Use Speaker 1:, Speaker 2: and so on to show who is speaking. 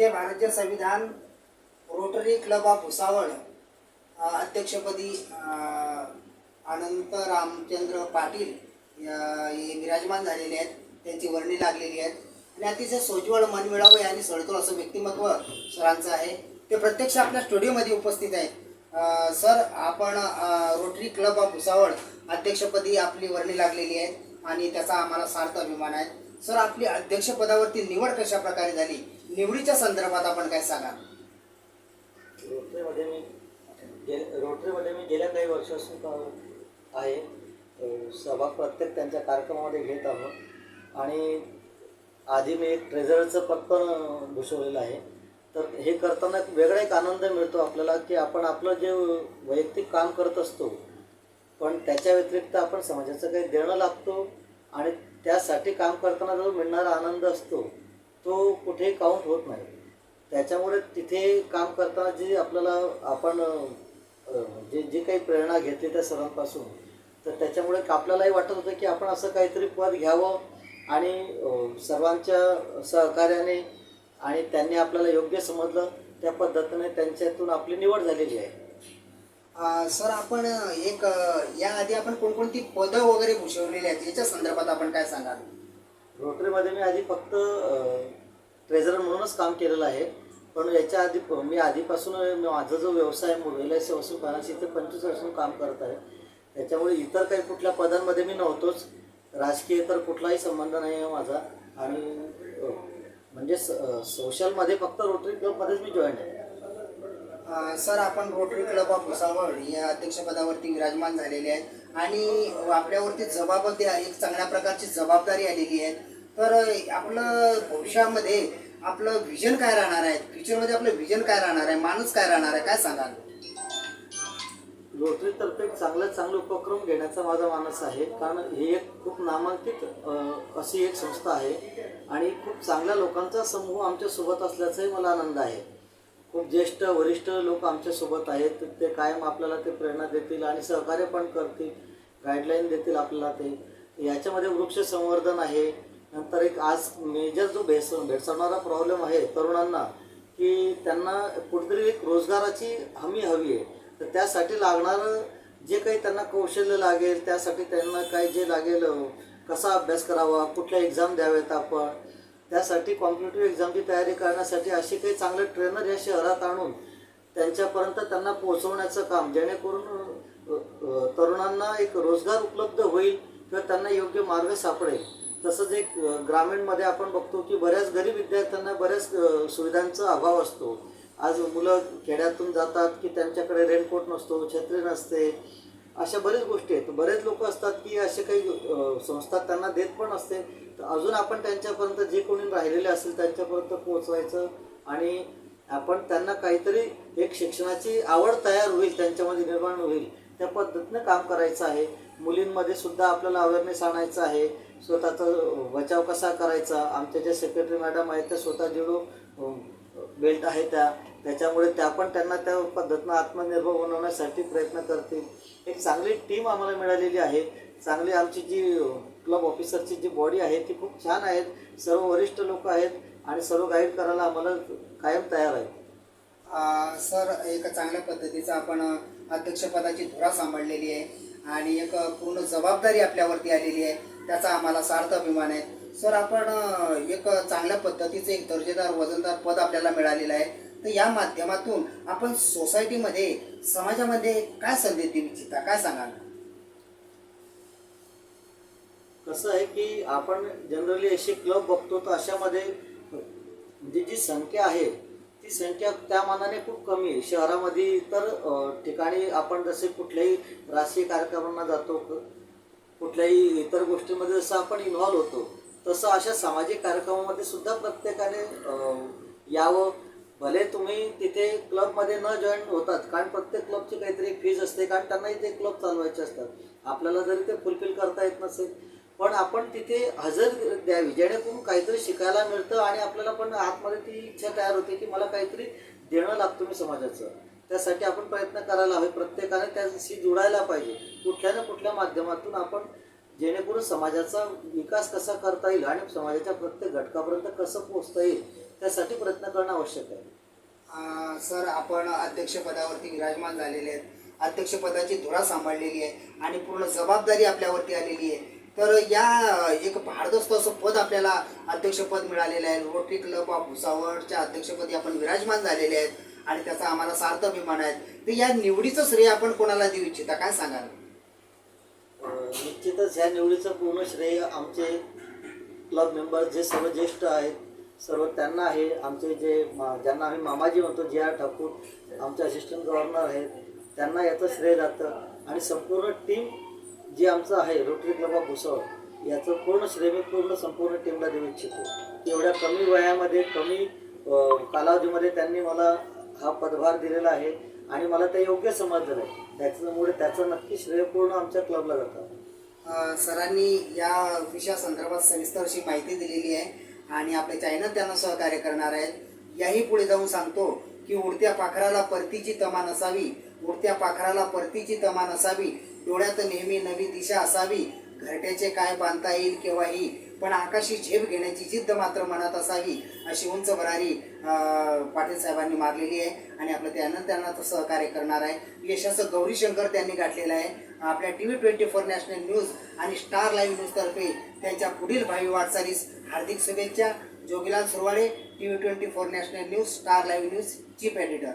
Speaker 1: जे भारतीय संविधान रोटरी क्लब ऑफ भुसावळ अध्यक्षपदी अनंत रामचंद्र पाटील हे विराजमान झालेले आहेत. त्यांची वर्णी लागलेली आहेत. आणि अतिशय सोज्वळ मनमिळावं आणि सळतोळ असं व्यक्तिमत्व सरांचं आहे. ते प्रत्यक्ष आपल्या स्टुडिओमध्ये उपस्थित आहेत. सर आपण रोटरी क्लब ऑफ भुसावळ अध्यक्षपदी आपली वर्णी लागलेली आहे आणि त्याचा आम्हाला सार्थ अभिमान आहे. सर आपली अध्यक्षपदावरती निवड कशा प्रकारे झाली? निवडीच्या संदर्भात आपण काय सांगा
Speaker 2: रोटरीमध्ये मी गे रोटरीमध्ये मी गेल्या काही वर्षापासून आहे. सभा प्रत्येक त्यांच्या कार्यक्रमामध्ये घेत आहोत. आणि आधी मी एक ट्रेझरचं पद पण भूषवलेलं आहे. तर हे करताना एक वेगळा एक आनंद मिळतो आपल्याला की आपण आपलं जे वैयक्तिक काम करत असतो पण त्याच्या व्यतिरिक्त आपण समाजाचं काही देणं लागतो आणि त्यासाठी काम करताना जो मिळणारा आनंद असतो तो कुठेही काउंट होत नाही. त्याच्यामुळे तिथे काम करताना जे आपल्याला आपण जे जे काही प्रेरणा घेतली त्या सरांपासून तर त्याच्यामुळे आपल्यालाही वाटत होतं की आपण असं काहीतरी पद घ्यावं आणि सर्वांच्या सहकार्याने आणि त्यांनी आपल्याला योग्य समजलं त्या पद्धतीने त्यांच्यातून आपली निवड झालेली आहे.
Speaker 1: सर आपण एक याआधी आपण कोणकोणती पदं वगैरे भूषवलेली आहेत? याच्या संदर्भात आपण काय सांगाल?
Speaker 2: रोटरीमध्ये मी आधी फक्त ट्रेझरर म्हणूनच काम केलेलं आहे. पण याच्या आधी मी आधीपासून माझा जो व्यवसाय आहे एल आय सी वसूल फायनान्स इथे पंचवीस वर्षांपासून काम करत आहे. त्याच्यामुळे इतर काही कुठल्या पदांमध्ये मी नव्हतोच. राजकीय तर कुठलाही संबंध नाही आहे माझा. आणि म्हणजे स सोशलमध्ये फक्त रोटरी क्लबमध्येच मी जॉईन आहे.
Speaker 1: सर आपण रोटरी क्लब ऑफ भुसावळ या अध्यक्षपदावरती विराजमान झालेले आहेत. आणि आपल्यावरती जबाबदारी एक चांगल्या प्रकारची जबाबदारी आलेली आहे. तर आपलं भविष्यामध्ये आपलं विजन काय राहणार आहे? फ्युचरमध्ये आपलं विजन काय राहणार आहे? माणूस काय राहणार आहे? काय सांगाल?
Speaker 2: रोटरीतर्फे एक चांगल्यात चांगले उपक्रम घेण्याचा माझा मानस आहे. कारण ही एक खूप नामांकित अशी एक संस्था आहे. आणि खूप चांगल्या लोकांचा समूह आमच्यासोबत असल्याचाही मला आनंद आहे. खूप ज्येष्ठ वरिष्ठ लोक आमच्यासोबत आहेत ते कायम आपल्याला ते प्रेरणा देतील आणि सहकार्य पण करतील गाईडलाईन देतील आपल्याला ते. याच्यामध्ये वृक्ष संवर्धन आहे. नंतर एक आज मेजर जो भेस भेडसावणारा प्रॉब्लेम आहे तरुणांना की त्यांना कुठेतरी एक रोजगाराची हमी हवी आहे. तर त्यासाठी लागणारं जे काही त्यांना कौशल्य लागेल त्यासाठी त्यांना काय जे लागेल कसा अभ्यास करावा कुठल्या एक्झाम द्यावेत आपण त्यासाठी कॉम्पिटेटिव्ह एक्झामची तयारी करण्यासाठी असे काही चांगले ट्रेनर या शहरात आणून त्यांच्यापर्यंत त्यांना पोहोचवण्याचं काम जेणेकरून तरुणांना एक रोजगार उपलब्ध होईल किंवा त्यांना योग्य मार्ग सापडेल. तसंच एक ग्रामीणमध्ये आपण बघतो की बऱ्याच गरीब विद्यार्थ्यांना बऱ्याच सुविधांचा अभाव असतो. आज मुलं खेड्यातून जातात की त्यांच्याकडे रेनकोट नसतो छत्री नसते. अशा बरेच गोष्टी आहेत. बरेच लोक असतात की असे काही संस्था त्यांना देत पण असते. तर अजून आपण त्यांच्यापर्यंत जे कोणी राहिलेले असेल त्यांच्यापर्यंत पोहोचवायचं आणि आपण त्यांना काहीतरी एक शिक्षणाची आवड तयार होईल त्यांच्यामध्ये निर्माण होईल त्या पद्धतीनं काम करायचं आहे. मुलींमध्ये सुद्धा आपल्याला अवेअरनेस आणायचं आहे. स्वतःचा बचाव कसा करायचा? आमच्या ज्या सेक्रेटरी मॅडम आहेत त्या स्वतः जेवढं बेल्ट आहे त्या त्याच्यामुळे त्या पण त्यांना त्या पद्धतीनं आत्मनिर्भर बनवण्यासाठी प्रयत्न करतील. एक चांगली टीम आम्हाला मिळालेली आहे. चांगली आमची जी क्लब ऑफिसरची जी बॉडी आहे ती खूप छान आहेत. सर्व वरिष्ठ लोक आहेत आणि सर्व गाईड करायला आम्हाला कायम तयार आहे
Speaker 1: सर एक चांगल्या पद्धतीचा आपण अध्यक्षपदाची धुरा सांभाळलेली आहे आणि एक पूर्ण जबाबदारी आपल्यावरती आलेली आहे. त्याचा आम्हाला सार्थ अभिमान आहे. सर आपण एक चांगल्या पद्धतीचं एक दर्जेदार वजनदार पद आपल्याला मिळालेलं आहे. तर या माध्यमातून आपण सोसायटीमध्ये समाजामध्ये काय संदेश देऊ इच्छिता? काय सांगाल?
Speaker 2: कसं आहे की आपण जनरली असे क्लब बघतो तर अशामध्ये म्हणजे जी संख्या आहे ती संख्या त्या मानाने खूप कमी आहे. शहरामध्ये इतर ठिकाणी आपण जसे कुठल्याही राजकीय कार्यक्रमांना जातो कुठल्याही इतर गोष्टींमध्ये जसं आपण इन्व्हॉल्व होतो तसं अशा सामाजिक कार्यक्रमामध्ये सुद्धा प्रत्येकाने यावं. भले तुम्ही तिथे क्लबमध्ये न जॉईन होतात कारण प्रत्येक क्लबची काहीतरी फीज असते कारण त्यांनाही ते क्लब चालवायचे असतात. आपल्याला जरी ते फुलफिल करता येत नसेल पण आपण तिथे हजर द्यावी जेणेकरून काहीतरी शिकायला मिळतं आणि आपल्याला पण आतमध्ये ती इच्छा तयार होते की मला काहीतरी देणं लागतं मी समाजाचं. त्यासाठी आपण प्रयत्न करायला हवे प्रत्येकाने त्याशी जुडायला पाहिजे. कुठल्या ना कुठल्या माध्यमातून आपण जेणेकरून समाजाचा विकास कसा करता येईल आणि समाजाच्या प्रत्येक घटकापर्यंत कसं पोचता येईल त्यासाठी प्रयत्न करणं आवश्यक आहे.
Speaker 1: अं, सर आपण अध्यक्षपदावरती विराजमान झालेले आहेत. अध्यक्षपदाची धुरा सांभाळलेली आहे आणि पूर्ण जबाबदारी आपल्यावरती आलेली आहे. तर या अं, एक भारदस्त असं पद आपल्याला अध्यक्षपद मिळालेलं आहे. रोटरी क्लब ऑफ भुसावळच्या अध्यक्षपदी आपण विराजमान झालेले आहेत आणि त्याचा आम्हाला सार्थ अभिमान आहे. तर या निवडीचं श्रेय आपण कोणाला देऊ इच्छिता? काय सांगाल?
Speaker 2: अं, निश्चितच ह्या निवडीचं पूर्ण श्रेय आमचे क्लब मेंबर जे सर्व ज्येष्ठ आहेत सर्व त्यांना आहे आमचे जे मा- ज्यांना आम्ही मामाजी म्हणतो जे आर ठाकूर आमचे असिस्टंट गव्हर्नर आहेत त्यांना याचं श्रेय जातं. आणि संपूर्ण टीम जे आमचं आहे रोटरी क्लब ऑफ भुसावळ याचं पूर्ण श्रेय मी पूर्ण संपूर्ण टीमला देऊ इच्छितो. एवढ्या कमी वयामध्ये कमी कालावधीमध्ये त्यांनी मला हा पदभार दिलेला आहे आणि मला ते योग्य समजलेलं आहे त्याच्यामुळे त्याचं नक्की श्रेय पूर्ण आमच्या क्लबला जातं.
Speaker 1: सरांनी या विषयासंदर्भात सविस्तर अशी माहिती दिलेली आहे. आणि आपले चॅनल त्यांना सहकार्य करणार आहेत. याही पुढे जाऊन सांगतो की उडत्या पाखराला परतीची तमा नसावी. उडत्या पाखराला परतीची तमा नसावी. डोळ्यात नेहमी नवी दिशा असावी. घरट्याचे काय बांधता येईल केव्हाही पण आकाशी झेप घेण्याची जिद्द मात्र मनात असावी अशी उंच भरारी पाटील साहेबांनी मारलेली आहे. आणि आपलं त्यानंतर त्यांना तो सहकार्य करणार आहे. यशाचं गौरीशंकर त्यांनी गाठलेलं आहे. आपल्या T V twenty four national news आणि स्टार लाईव्ह न्यूजतर्फे त्यांच्या पुढील भावी वाटचालीस हार्दिक शुभेच्छा. Jogilal Surwade T V twenty four national news star live news chief editor.